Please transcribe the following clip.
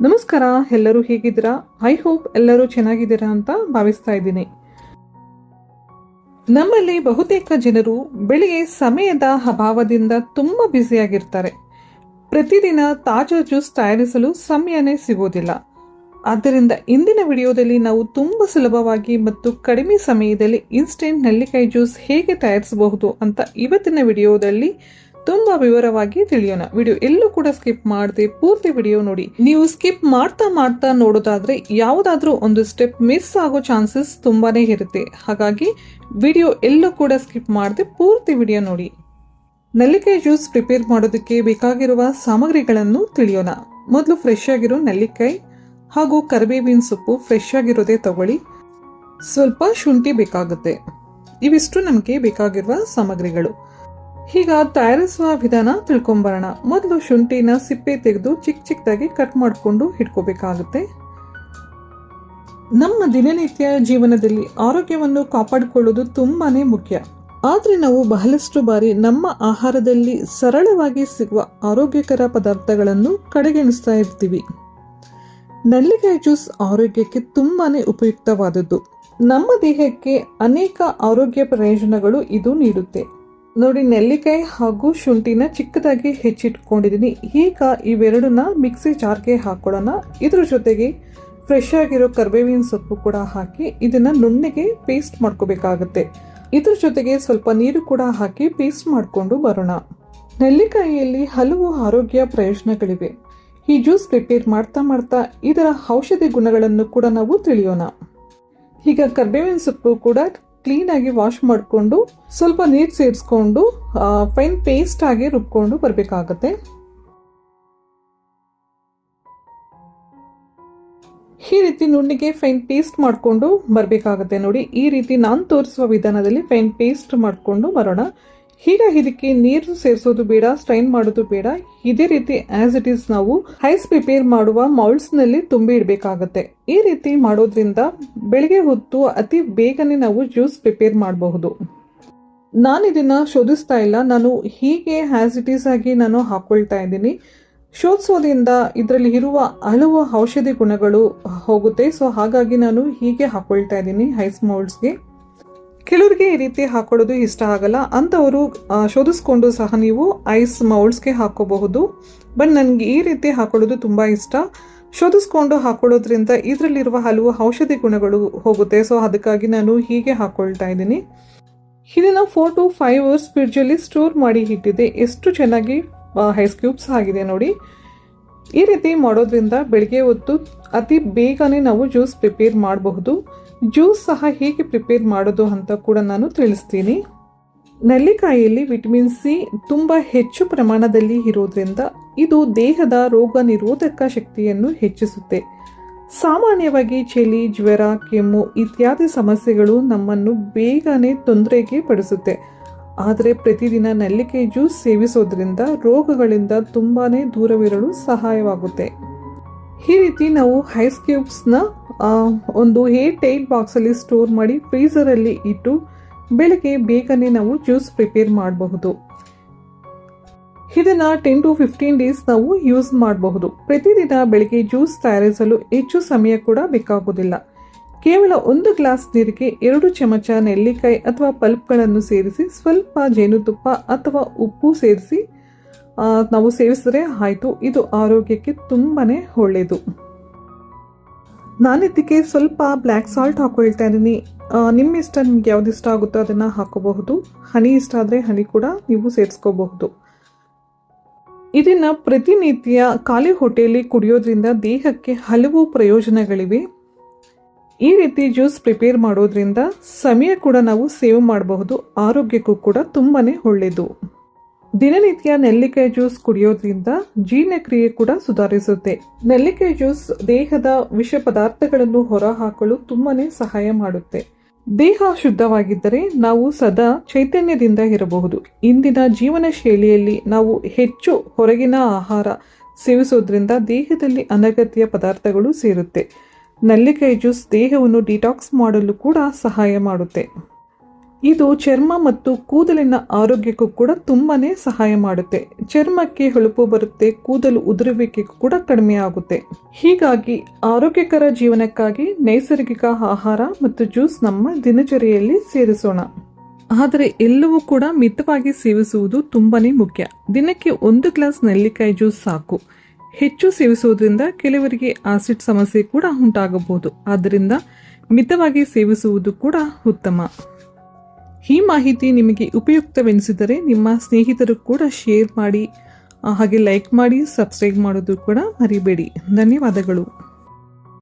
ನಮಸ್ಕಾರ, ಎಲ್ಲರೂ ಹೇಗಿದ್ದೀರಾ? ಐ ಹೋಪ್ ಎಲ್ಲರೂ ಚೆನ್ನಾಗಿದ್ದೀರಾ ಅಂತ ಭಾವಿಸ್ತಾ ಇದ್ದೀನಿ. ನಮ್ಮಲ್ಲಿ ಬಹುತೇಕ ಜನರು ಬೆಳಿಗ್ಗೆ ಸಮಯದ ಅಭಾವದಿಂದ ತುಂಬ ಬ್ಯುಸಿಯಾಗಿರ್ತಾರೆ. ಪ್ರತಿದಿನ ತಾಜಾ ಜ್ಯೂಸ್ ತಯಾರಿಸಲು ಸಮಯನೇ ಸಿಗೋದಿಲ್ಲ. ಆದ್ದರಿಂದ ಇಂದಿನ ವಿಡಿಯೋದಲ್ಲಿ ನಾವು ತುಂಬ ಸುಲಭವಾಗಿ ಮತ್ತು ಕಡಿಮೆ ಸಮಯದಲ್ಲಿ ಇನ್ಸ್ಟೆಂಟ್ ನೆಲ್ಲಿಕಾಯಿ ಜ್ಯೂಸ್ ಹೇಗೆ ತಯಾರಿಸಬಹುದು ಅಂತ ಇವತ್ತಿನ ವಿಡಿಯೋದಲ್ಲಿ ತುಂಬಾ ವಿವರವಾಗಿ ತಿಳಿಯೋಣ. ವಿಡಿಯೋ ಎಲ್ಲೂ ಕೂಡ ಸ್ಕಿಪ್ ಮಾಡದೆ ಪೂರ್ತಿ ವಿಡಿಯೋ ನೋಡಿ. ನೀವು ಸ್ಕಿಪ್ ಮಾಡ್ತಾ ಮಾಡ್ತಾ ನೋಡೋದಾದ್ರೆ ಯಾವುದಾದ್ರೂ ಒಂದು ಸ್ಟೆಪ್ ಮಿಸ್ ಆಗೋ ಚಾನ್ಸಸ್ ತುಂಬಾನೇ ಇರುತ್ತೆ. ಹಾಗಾಗಿ ವಿಡಿಯೋ ಎಲ್ಲೂ ಕೂಡ ಸ್ಕಿಪ್ ಮಾಡದೆ ಪೂರ್ತಿ ವಿಡಿಯೋ ನೋಡಿ. ನೆಲ್ಲಿಕಾಯಿ ಜ್ಯೂಸ್ ಪ್ರಿಪೇರ್ ಮಾಡೋದಕ್ಕೆ ಬೇಕಾಗಿರುವ ಸಾಮಗ್ರಿಗಳನ್ನು ತಿಳಿಯೋಣ. ಮೊದಲು ಫ್ರೆಶ್ ಆಗಿರೋ ನೆಲ್ಲಿಕಾಯಿ ಹಾಗೂ ಕರಿಬೇವಿನ ಸೊಪ್ಪು ಫ್ರೆಶ್ ಆಗಿರೋದೇ ತಗೊಳ್ಳಿ. ಸ್ವಲ್ಪ ಶುಂಠಿ ಬೇಕಾಗುತ್ತೆ. ಇವಿಷ್ಟು ನಮಗೆ ಬೇಕಾಗಿರುವ ಸಾಮಗ್ರಿಗಳು. ಈಗ ತಯಾರಿಸುವ ವಿಧಾನ ತಿಳ್ಕೊಂಬರೋಣ. ಮೊದಲು ಶುಂಠಿನ ಸಿಪ್ಪೆ ತೆಗೆದು ಚಿಕ್ಕ ಚಿಕ್ಕದಾಗಿ ಕಟ್ ಮಾಡಿಕೊಂಡು ಇಟ್ಕೋಬೇಕಾಗುತ್ತೆ. ನಮ್ಮ ದಿನನಿತ್ಯ ಜೀವನದಲ್ಲಿ ಆರೋಗ್ಯವನ್ನು ಕಾಪಾಡಿಕೊಳ್ಳೋದು ತುಂಬಾ ಮುಖ್ಯ. ಆದರೆ ನಾವು ಬಹಳಷ್ಟು ಬಾರಿ ನಮ್ಮ ಆಹಾರದಲ್ಲಿ ಸರಳವಾಗಿ ಸಿಗುವ ಆರೋಗ್ಯಕರ ಪದಾರ್ಥಗಳನ್ನು ಕಡೆಗೆಣಿಸ್ತಾ ಇರ್ತೀವಿ. ನಲ್ಲಿಕಾಯಿ ಜ್ಯೂಸ್ ಆರೋಗ್ಯಕ್ಕೆ ತುಂಬಾ ಉಪಯುಕ್ತವಾದದ್ದು. ನಮ್ಮ ದೇಹಕ್ಕೆ ಅನೇಕ ಆರೋಗ್ಯ ಪ್ರಯೋಜನಗಳು ಇದು ನೀಡುತ್ತೆ. ನೋಡಿ, ನೆಲ್ಲಿಕಾಯಿ ಹಾಗೂ ಶುಂಠಿನ ಚಿಕ್ಕದಾಗಿ ಹೆಚ್ಚಿಟ್ಕೊಂಡಿದ್ದೀನಿ. ಈಗ ಇವೆರಡನ್ನ ಮಿಕ್ಸಿ ಜಾರ್ಗೆ ಹಾಕೊಳ್ಳೋಣ. ಇದ್ರ ಜೊತೆಗೆ ಫ್ರೆಶ್ ಆಗಿರೋ ಕರ್ಬೇವಿನ ಸೊಪ್ಪು ಕೂಡ ಹಾಕಿ ಇದನ್ನ ನುಣ್ಣಗೆ ಪೇಸ್ಟ್ ಮಾಡ್ಕೋಬೇಕಾಗತ್ತೆ. ಇದ್ರ ಜೊತೆಗೆ ಸ್ವಲ್ಪ ನೀರು ಕೂಡ ಹಾಕಿ ಪೇಸ್ಟ್ ಮಾಡಿಕೊಂಡು ಬರೋಣ. ನೆಲ್ಲಿಕಾಯಿಯಲ್ಲಿ ಹಲವು ಆರೋಗ್ಯ ಪ್ರಯೋಜನಗಳಿವೆ. ಈ ಜ್ಯೂಸ್ ಪ್ರಿಪೇರ್ ಮಾಡ್ತಾ ಮಾಡ್ತಾ ಇದರ ಔಷಧಿ ಗುಣಗಳನ್ನು ಕೂಡ ನಾವು ತಿಳಿಯೋಣ. ಈಗ ಕರ್ಬೇವಿನ ಸೊಪ್ಪು ಕೂಡ ಕ್ಲೀನಾಗಿ ವಾಶ್ ಮಾಡಿಕೊಂಡು ಸ್ವಲ್ಪ ನೀರು ಸೇರಿಸ್ಕೊಂಡು ಫೈನ್ ಪೇಸ್ಟ್ ಆಗಿ ರುಬ್ಕೊಂಡು ಬರಬೇಕಾಗತ್ತೆ. ಈ ರೀತಿ ನುಣ್ಣಿಗೆ ಫೈನ್ ಪೇಸ್ಟ್ ಮಾಡಿಕೊಂಡು ಬರಬೇಕಾಗತ್ತೆ ನೋಡಿ. ಈ ರೀತಿ ನಾನು ತೋರಿಸುವ ವಿಧಾನದಲ್ಲಿ ಫೈನ್ ಪೇಸ್ಟ್ ಮಾಡಿಕೊಂಡು ಬರೋಣ. ಈಗ ಇದಕ್ಕೆ ನೀರು ಸೇರಿಸೋದು ಬೇಡ, ಸ್ಟ್ರೈನ್ ಮಾಡೋದು ಬೇಡ. ಇದೇ ರೀತಿ ಆಸ್ ಇಟ್ ಈಸ್ ನಾವು ಹೈಸ್ ಪ್ರಿಪೇರ್ ಮಾಡುವ ಮೌಲ್ಡ್ಸ್ನಲ್ಲಿ ತುಂಬಿ ಇಡಬೇಕಾಗತ್ತೆ. ಈ ರೀತಿ ಮಾಡೋದ್ರಿಂದ ಬೆಳಿಗ್ಗೆ ಹೊತ್ತು ಅತಿ ಬೇಗನೆ ನಾವು ಜ್ಯೂಸ್ ಪ್ರಿಪೇರ್ ಮಾಡಬಹುದು. ನಾನು ಇದನ್ನ ಶೋಧಿಸ್ತಾ ಇಲ್ಲ. ನಾನು ಹೀಗೆ ಆಸ್ ಇಟ್ ಈಸ್ ಆಗಿ ನಾನು ಹಾಕೊಳ್ತಾ ಇದ್ದೀನಿ. ಶೋಧಿಸೋದ್ರಿಂದ ಇದರಲ್ಲಿ ಇರುವ ಹಲವು ಔಷಧಿ ಗುಣಗಳು ಹೋಗುತ್ತೆ. ಸೊ ಹಾಗಾಗಿ ನಾನು ಹೀಗೆ ಹಾಕೊಳ್ತಾ ಇದ್ದೀನಿ ಹೈಸ್ ಮೌಲ್ಡ್ಸ್ಗೆ ಕೆಲವರಿಗೆ ಈ ರೀತಿ ಹಾಕೊಳ್ಳೋದು ಇಷ್ಟ ಆಗಲ್ಲ. ಅಂಥವರು ಶೋಧಿಸ್ಕೊಂಡು ಸಹ ನೀವು ಐಸ್ ಮೌಲ್ಡ್ಸ್ಗೆ ಹಾಕೋಬಹುದು. ಬಟ್ ನನಗೆ ಈ ರೀತಿ ಹಾಕೊಳ್ಳೋದು ತುಂಬ ಇಷ್ಟ. ಶೋಧಿಸ್ಕೊಂಡು ಹಾಕೊಳ್ಳೋದ್ರಿಂದ ಇದರಲ್ಲಿರುವ ಹಲವು ಔಷಧಿ ಗುಣಗಳು ಹೋಗುತ್ತೆ. ಸೊ ಅದಕ್ಕಾಗಿ ನಾನು ಹೀಗೆ ಹಾಕೊಳ್ತಾ ಇದ್ದೀನಿ. ಇದನ್ನು ಫೋರ್ ಟು ಫೈವ್ ಅವರ್ಸ್ ಫ್ರಿಡ್ಜಲ್ಲಿ ಸ್ಟೋರ್ ಮಾಡಿ ಇಟ್ಟಿದೆ ಎಷ್ಟು ಚೆನ್ನಾಗಿ ಐಸ್ ಕ್ಯೂಬ್ಸ್ ಆಗಿದೆ ನೋಡಿ. ಈ ರೀತಿ ಮಾಡೋದ್ರಿಂದ ಬೆಳಗ್ಗೆ ಹೊತ್ತು ಅತಿ ಬೇಗನೆ ನಾವು ಜ್ಯೂಸ್ ಪ್ರಿಪೇರ್ ಮಾಡಬಹುದು. ಜ್ಯೂಸ್ ಸಹ ಹೇಗೆ ಪ್ರಿಪೇರ್ ಮಾಡೋದು ಅಂತ ಕೂಡ ನಾನು ತಿಳಿಸ್ತೀನಿ. ನೆಲ್ಲಿಕಾಯಿಯಲ್ಲಿ ವಿಟಮಿನ್ ಸಿ ತುಂಬ ಹೆಚ್ಚು ಪ್ರಮಾಣದಲ್ಲಿ ಇರೋದ್ರಿಂದ ಇದು ದೇಹದ ರೋಗ ನಿರೋಧಕ ಶಕ್ತಿಯನ್ನು ಹೆಚ್ಚಿಸುತ್ತೆ. ಸಾಮಾನ್ಯವಾಗಿ ಚಳಿ, ಜ್ವರ, ಕೆಮ್ಮು ಇತ್ಯಾದಿ ಸಮಸ್ಯೆಗಳು ನಮ್ಮನ್ನು ಬೇಗನೆ ತೊಂದರೆಗೆ ಪಡಿಸುತ್ತೆ. ಆದರೆ ಪ್ರತಿದಿನ ನೆಲ್ಲಿಕೆ ಜ್ಯೂಸ್ ಸೇವಿಸೋದ್ರಿಂದ ರೋಗಗಳಿಂದ ತುಂಬಾ ದೂರವಿರಲು ಸಹಾಯವಾಗುತ್ತೆ. ಈ ರೀತಿ ನಾವು ಐಸ್ ಕ್ಯೂಬ್ಸ್ನ ಒಂದು ಏಟ್ ಏಟ್ ಬಾಕ್ಸಲ್ಲಿ ಸ್ಟೋರ್ ಮಾಡಿ ಫ್ರೀಸರಲ್ಲಿ ಇಟ್ಟು ಬೆಳಗ್ಗೆ ಬೇಗನೆ ನಾವು ಜ್ಯೂಸ್ ಪ್ರಿಪೇರ್ ಮಾಡಬಹುದು. ಇದನ್ನು ಟೆನ್ ಟು ಫಿಫ್ಟೀನ್ ಡೇಸ್ ನಾವು ಯೂಸ್ ಮಾಡಬಹುದು. ಪ್ರತಿದಿನ ಬೆಳಗ್ಗೆ ಜ್ಯೂಸ್ ತಯಾರಿಸಲು ಹೆಚ್ಚು ಸಮಯ ಕೂಡ ಬೇಕಾಗುವುದಿಲ್ಲ. ಕೇವಲ ಒಂದು ಗ್ಲಾಸ್ ನೀರಿಗೆ ಎರಡು ಚಮಚ ನೆಲ್ಲಿಕಾಯಿ ಅಥವಾ ಪಲ್ಪ್ಗಳನ್ನು ಸೇರಿಸಿ ಸ್ವಲ್ಪ ಜೇನುತುಪ್ಪ ಅಥವಾ ಉಪ್ಪು ಸೇರಿಸಿ ನಾವು ಸೇವಿಸಿದ್ರೆ ಆಯಿತು. ಇದು ಆರೋಗ್ಯಕ್ಕೆ ತುಂಬಾ ಒಳ್ಳೆಯದು ನಾನಿದ್ದಕ್ಕೆ ಸ್ವಲ್ಪ ಬ್ಲ್ಯಾಕ್ ಸಾಲ್ಟ್ ಹಾಕೊಳ್ತಾ ಇದ್ದೀನಿ. ನಿಮ್ಮ ಇಷ್ಟ ನಿಮ್ಗೆ ಯಾವ್ದು ಇಷ್ಟ ಆಗುತ್ತೋ ಅದನ್ನು ಹಾಕೋಬಹುದು. ಹನಿ ಇಷ್ಟ ಆದರೆ ಹನಿ ಕೂಡ ನೀವು ಸೇರಿಸ್ಕೋಬಹುದು. ಇದನ್ನು ಪ್ರತಿನಿತ್ಯ ಖಾಲಿ ಹೊಟ್ಟೆಯಲ್ಲಿ ಕುಡಿಯೋದ್ರಿಂದ ದೇಹಕ್ಕೆ ಹಲವು ಪ್ರಯೋಜನಗಳಿವೆ. ಈ ರೀತಿ ಜ್ಯೂಸ್ ಪ್ರಿಪೇರ್ ಮಾಡೋದ್ರಿಂದ ಸಮಯ ಕೂಡ ನಾವು ಸೇವ್ ಮಾಡಬಹುದು, ಆರೋಗ್ಯಕ್ಕೂ ಕೂಡ ತುಂಬಾ ಒಳ್ಳೆಯದು ದಿನನಿತ್ಯ ನೆಲ್ಲಿಕಾಯಿ ಜ್ಯೂಸ್ ಕುಡಿಯೋದ್ರಿಂದ ಜೀರ್ಣಕ್ರಿಯೆ ಕೂಡ ಸುಧಾರಿಸುತ್ತೆ. ನೆಲ್ಲಿಕಾಯಿ ಜ್ಯೂಸ್ ದೇಹದ ವಿಷ ಪದಾರ್ಥಗಳನ್ನು ಹೊರಹಾಕಲು ತುಂಬಾನೇ ಸಹಾಯ ಮಾಡುತ್ತೆ. ದೇಹ ಶುದ್ಧವಾಗಿದ್ದರೆ ನಾವು ಸದಾ ಚೈತನ್ಯದಿಂದ ಇರಬಹುದು. ಇಂದಿನ ಜೀವನ ಶೈಲಿಯಲ್ಲಿ ನಾವು ಹೆಚ್ಚು ಹೊರಗಿನ ಆಹಾರ ಸೇವಿಸೋದ್ರಿಂದ ದೇಹದಲ್ಲಿ ಅನಗತ್ಯ ಪದಾರ್ಥಗಳು ಸೇರುತ್ತೆ. ನೆಲ್ಲಿಕಾಯಿ ಜ್ಯೂಸ್ ದೇಹವನ್ನು ಡಿಟಾಕ್ಸ್ ಮಾಡಲು ಕೂಡ ಸಹಾಯ ಮಾಡುತ್ತೆ. ಇದು ಚರ್ಮ ಮತ್ತು ಕೂದಲಿನ ಆರೋಗ್ಯಕ್ಕೂ ಕೂಡ ತುಂಬಾ ಸಹಾಯ ಮಾಡುತ್ತೆ. ಚರ್ಮಕ್ಕೆ ಹೊಳಪು ಬರುತ್ತೆ, ಕೂದಲು ಉದುರುವಿಕೆ ಕೂಡ ಕಡಿಮೆ ಆಗುತ್ತೆ. ಹೀಗಾಗಿ ಆರೋಗ್ಯಕರ ಜೀವನಕ್ಕಾಗಿ ನೈಸರ್ಗಿಕ ಆಹಾರ ಮತ್ತು ಜ್ಯೂಸ್ ನಮ್ಮ ದಿನಚರಿಯಲ್ಲಿ ಸೇರಿಸೋಣ. ಆದರೆ ಎಲ್ಲವೂ ಕೂಡ ಮಿತವಾಗಿ ಸೇವಿಸುವುದು ತುಂಬಾ ಮುಖ್ಯ. ದಿನಕ್ಕೆ ಒಂದು ಗ್ಲಾಸ್ ನೆಲ್ಲಿಕಾಯಿ ಜ್ಯೂಸ್ ಸಾಕು. ಹೆಚ್ಚು ಸೇವಿಸುವುದರಿಂದ ಕೆಲವರಿಗೆ ಆಸಿಡ್ ಸಮಸ್ಯೆ ಕೂಡ ಉಂಟಾಗಬಹುದು. ಆದ್ದರಿಂದ ಮಿತವಾಗಿ ಸೇವಿಸುವುದು ಕೂಡ ಉತ್ತಮ. ಈ ಮಾಹಿತಿ ನಿಮಗೆ ಉಪಯುಕ್ತವೆನಿಸಿದರೆ ನಿಮ್ಮ ಸ್ನೇಹಿತರು ಕೂಡ ಶೇರ್ ಮಾಡಿ, ಹಾಗೆ ಲೈಕ್ ಮಾಡಿ ಸಬ್ಸ್ಕ್ರೈಬ್ ಮಾಡೋದು ಕೂಡ ಮರಿಬೇಡಿ. ಧನ್ಯವಾದಗಳು.